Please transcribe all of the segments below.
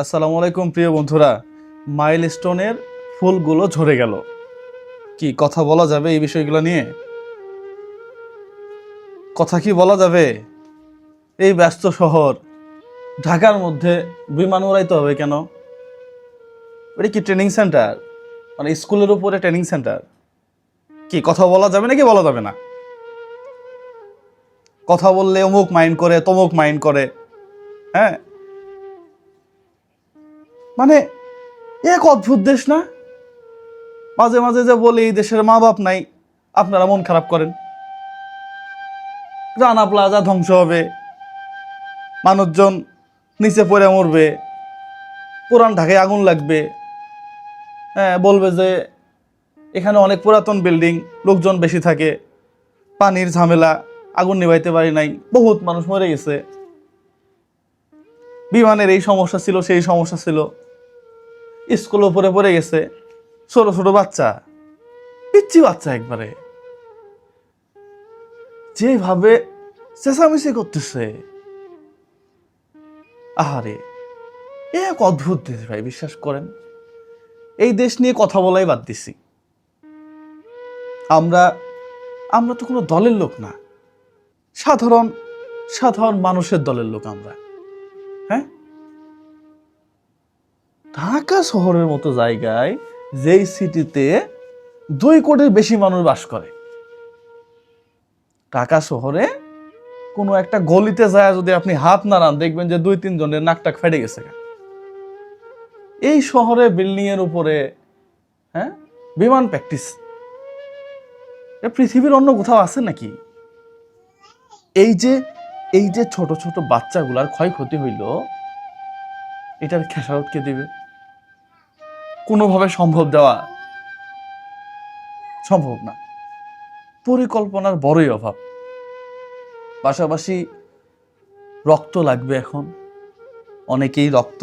আসসালামু আলাইকুম, প্রিয় বন্ধুরা। মাইল স্টোনের ফুলগুলো ঝরে গেল। কি কথা বলা যাবে এই বিষয়গুলো নিয়ে? কথা কি বলা যাবে? এই ব্যস্ত শহর, ঢাকার মধ্যে বিমান উড়াইতে হবে কেন? এটা কি ট্রেনিং সেন্টার? মানে স্কুলের উপরে ট্রেনিং সেন্টার? কি কথা বলা যাবে নাকি বলা যাবে না? কথা বললে অমুক মাইন্ড করে, তমুক মাইন্ড করে হ্যাঁ? মানে এক অদ্ভুত দেশ না? মাঝে মাঝে যে বলি, এই দেশের মা বাপ নাই, আপনারা মন খারাপ করেন। রানা প্লাজা ধ্বংস হবে, মানুষজন নিচে পড়ে মরবে, পুরান ঢাকায় আগুন লাগবে। হ্যাঁ বলবে যে, এখানে অনেক পুরাতন বিল্ডিং, লোকজন বেশি থাকে, পানির ঝামেলা, আগুন নিভাইতে পারি নাই, বহুত মানুষ মরে গেছে। বিমানের এই সমস্যা ছিল, সেই সমস্যা ছিল। স্কুল উপরে পড়ে গেছে। ছোট ছোট বাচ্চা। পিচ্ছি বাচ্চা একবারে। যেভাবে চেঁচামেচি করতেছে। আহারে এ এক অদ্ভুত দেশ ভাই, বিশ্বাস করেন। এই দেশ নিয়ে কথা বলাই বাদ দিছি। আমরা আমরা তো কোনো দলের লোক না। সাধারণ সাধারণ মানুষের দলের লোক আমরা। হ্যাঁ? ঢাকা শহরের মতো জায়গায় যেই সিটিতে দুই কোটির বেশি মানুষ বাস করে। ঢাকা শহরে কোনো একটা গলিতে যায়, যদি আপনি হাত নাড়ান দেখবেন যে দুই তিন জনের নাকটাক ফেটে গেছে এই শহরে বিল্ডিং এর উপরে হ্যাঁ বিমান প্র্যাকটিস। পৃথিবীর অন্য কোথাও আছে নাকি? এই যে এই যে ছোট ছোট বাচ্চাগুলার ক্ষয়ক্ষতি হইল, এটার খেসারত কে দিবে? কোনোভাবে সম্ভব দেওয়া সম্ভব না। পরিকল্পনার বড়ই অভাব। পাশাপাশি রক্ত লাগবে এখন। অনেকেই রক্ত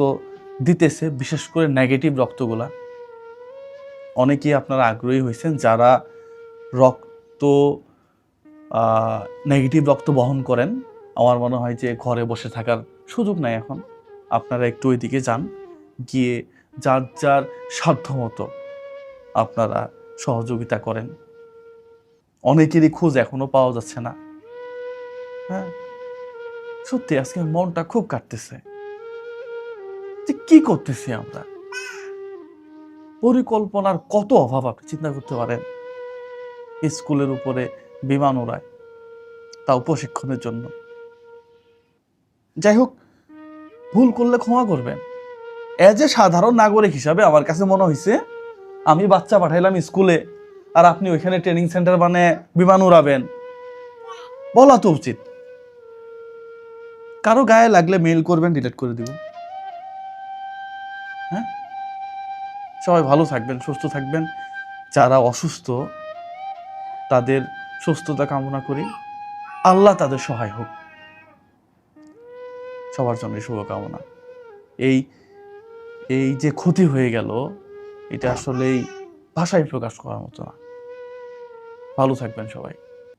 দিতেছে, বিশেষ করে নেগেটিভ রক্তগুলা। অনেকেই আপনারা আগ্রহী হয়েছেন যারা রক্ত নেগেটিভ রক্ত বহন করেন। আমার মনে হয় যে ঘরে বসে থাকার সুযোগ নাই এখন। আপনারা একটু ওইদিকে যান, গিয়ে যার যার সাধ্যমতো আপনারা সহযোগিতা করেন। অনেকেরই খোঁজ এখনও পাওয়া যাচ্ছে না। হ্যাঁ? সত্যি, আজকে মনটা খুব কাটতেছে। যে কি করতেছি আমরা? পরিকল্পনার কত অভাব আপনি চিন্তা করতে পারেন? স্কুলের উপরে বিমান ওড়ায়, তাও প্রশিক্ষণের জন্য। যাই হোক, ভুল করলে ক্ষমা করবেন। এজ এ সাধারণ নাগরিক হিসাবে আমার কাছে মনে হয়েছে আমি বাচ্চা পাঠাইলাম স্কুলে আর আপনি ওইখানে ট্রেনিং সেন্টার মানে বিমান উড়াবেন। বলা তো উচিত। কারও গায়ে লাগলে মেইল করবেন ডিলিট করে দিব। হ্যাঁ? সবাই ভালো থাকবেন, সুস্থ থাকবেন। যারা অসুস্থ, তাদের সুস্থতা কামনা করি। আল্লাহ তাদের সহায় হোক। সবার জন্য শুভকামনা। এই এই যে ক্ষতি হয়ে গেল, এটা আসলেই ভাষায় প্রকাশ করার মতো না। ভালো থাকবেন সবাই।